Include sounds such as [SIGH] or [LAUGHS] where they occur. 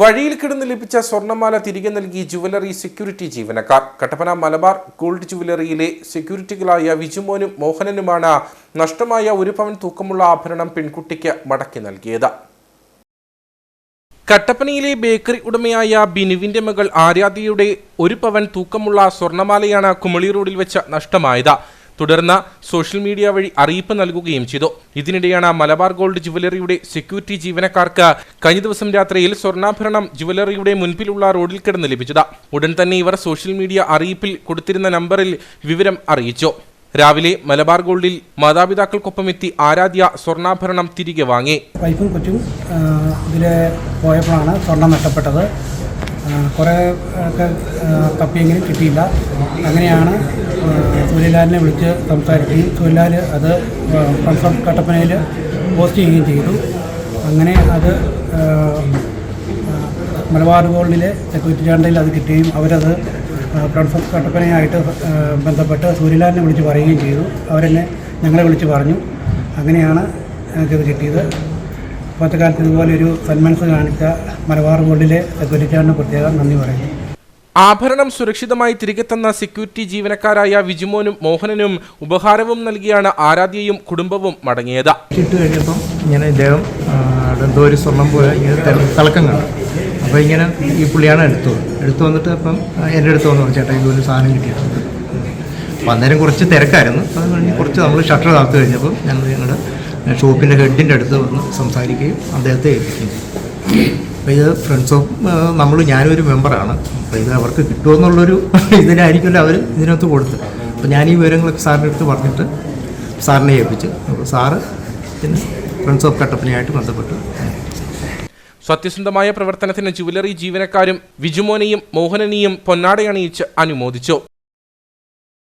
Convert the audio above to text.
വഴിയിൽ കിടന്ന് ലഭിച്ച സ്വർണമാല തിരികെ നൽകി ജുവലറി സെക്യൂരിറ്റി ജീവനക്കാർ. കട്ടപ്പന മലബാർ ഗോൾഡ് ജുവലറിയിലെ സെക്യൂരിറ്റികളായ വിജുമോനും മോഹനനുമാണ് നഷ്ടമായ ഒരു പവൻ തൂക്കമുള്ള ആഭരണം പെൺകുട്ടിക്ക് മടക്കി നൽകിയത്. കട്ടപ്പനയിലെ ബേക്കറി ഉടമയായ ബിനുവിന്റെ മകൾ ആരാധ്യയുടെ ഒരു പവൻ തൂക്കമുള്ള സ്വർണമാലയാണ് കുമളി റോഡിൽ വെച്ച് നഷ്ടമായത്. തുടർന്ന് സോഷ്യൽ മീഡിയ വഴി അറിയിപ്പ് നൽകുകയും ചെയ്തു. ഇതിനിടെയാണ് മലബാർ ഗോൾഡ് ജുവലറിയുടെ സെക്യൂരിറ്റി ജീവനക്കാർക്ക് കഴിഞ്ഞ ദിവസം രാത്രിയിൽ സ്വർണാഭരണം ജുവലറിയുടെ മുൻപിലുള്ള റോഡിൽ കിടന്ന് ലഭിച്ചത്. ഉടൻ തന്നെ ഇവർ സോഷ്യൽ മീഡിയ അറിയിപ്പിൽ കൊടുത്തിരുന്ന നമ്പറിൽ വിവരം അറിയിച്ചു. രാവിലെ മലബാർ ഗോൾഡിൽ മാതാപിതാക്കൾക്കൊപ്പം എത്തി ആരാധ്യ സ്വർണാഭരണം തിരികെ വാങ്ങി. വൈഫും കൊച്ചും ഇതിൽ പോയപ്പോഴാണ് സ്വർണം നഷ്ടപ്പെട്ടത്. കുറേ ഒക്കെ തപ്പിയെങ്കിലും കിട്ടിയില്ല. അങ്ങനെയാണ് ആ, സൂര്യലാലിനെ വിളിച്ച് സംസാരിക്കുകയും സൂര്യലാൽ അത് ഓഫ് കട്ടപ്പനയിൽ പോസ്റ്റ് ചെയ്യുകയും ചെയ്തു. അങ്ങനെ അത് മലബാർ ഗോൾഡിലെ സെക്യൂരിറ്റി ചാണ്ടയിൽ അത് കിട്ടുകയും അവരത് ഫ്രണ്ട്സ് കട്ടപ്പനയായിട്ട് ബന്ധപ്പെട്ട് സൂര്യലാലിനെ വിളിച്ച് പറയുകയും ചെയ്തു. അവരെന്നെ ഞങ്ങളെ വിളിച്ച് പറഞ്ഞു. അങ്ങനെയാണ് ഞങ്ങൾക്കിത് കിട്ടിയത്. ഇപ്പോഴത്തെ കാലത്ത് ഇതുപോലെ ഒരു സന്മനസ് കാണിച്ച മലബാർ ഗോൾഡിലെ സെക്യൂരിറ്റി ചാണ്ടിന് പ്രത്യേകം നന്ദി പറയുന്നു. ആഭരണം സുരക്ഷിതമായി തിരികെ തന്ന സെക്യൂരിറ്റി ജീവനക്കാരായ വിജിമോനും മോഹനനും ഉപഹാരവും നൽകിയാണ് ആരാധ്യയും കുടുംബവും മടങ്ങിയത്. ഇട്ട് കഴിഞ്ഞപ്പം ഇങ്ങനെ ഇദ്ദേഹം എന്തോ ഒരു സ്വർണം പോലെ ഇങ്ങനെ തിളക്കം കണ്ടു. അപ്പോൾ ഇങ്ങനെ ഈ പുള്ളിയാണ് എടുത്തു എടുത്തു വന്നിട്ട് അപ്പം എന്റെ അടുത്ത് വന്നു ചേട്ടാ ഇതൊരു സാധനം കിട്ടിയിട്ടുണ്ട്. അപ്പം അന്നേരം കുറച്ച് തിരക്കായിരുന്നു. അത് കഴിഞ്ഞ് കുറച്ച് നമ്മൾ ഷട്ടർ താത്തു കഴിഞ്ഞപ്പം ഞങ്ങൾ ഞങ്ങളുടെ ഷോപ്പിന്റെ ഹെഡിന്റെ അടുത്ത് വന്ന് സംസാരിക്കുകയും അദ്ദേഹത്തെ ഏൽപ്പിക്കുകയും. അപ്പോൾ ഇത് ഫ്രണ്ട്സ് നമ്മൾ ഞാനൊരു മെമ്പറാണ് അപ്പോൾ ഇത് അവർക്ക് കിട്ടുമെന്നുള്ളൊരു [LAUGHS] ഇതിനായിരിക്കുമല്ലോ അവർ ഇതിനകത്ത് കൊടുത്തത്. അപ്പോൾ ഞാൻ ഈ വിവരങ്ങളൊക്കെ സാറിന്റെ അടുത്ത് പറഞ്ഞിട്ട് സാറിനെ ഏൽപ്പിച്ചു. അപ്പോൾ സാറ് പിന്നെ ഫ്രണ്ട്സ് ഓഫ് കട്ടപ്പനയായിട്ട് ബന്ധപ്പെട്ടു. സത്യസന്ധമായ പ്രവർത്തനത്തിന് ജുവലറി ജീവനക്കാരും വിജുമോനെയും മോഹനനെയും പൊന്നാടയണിയിച്ച് അനുമോദിച്ചു.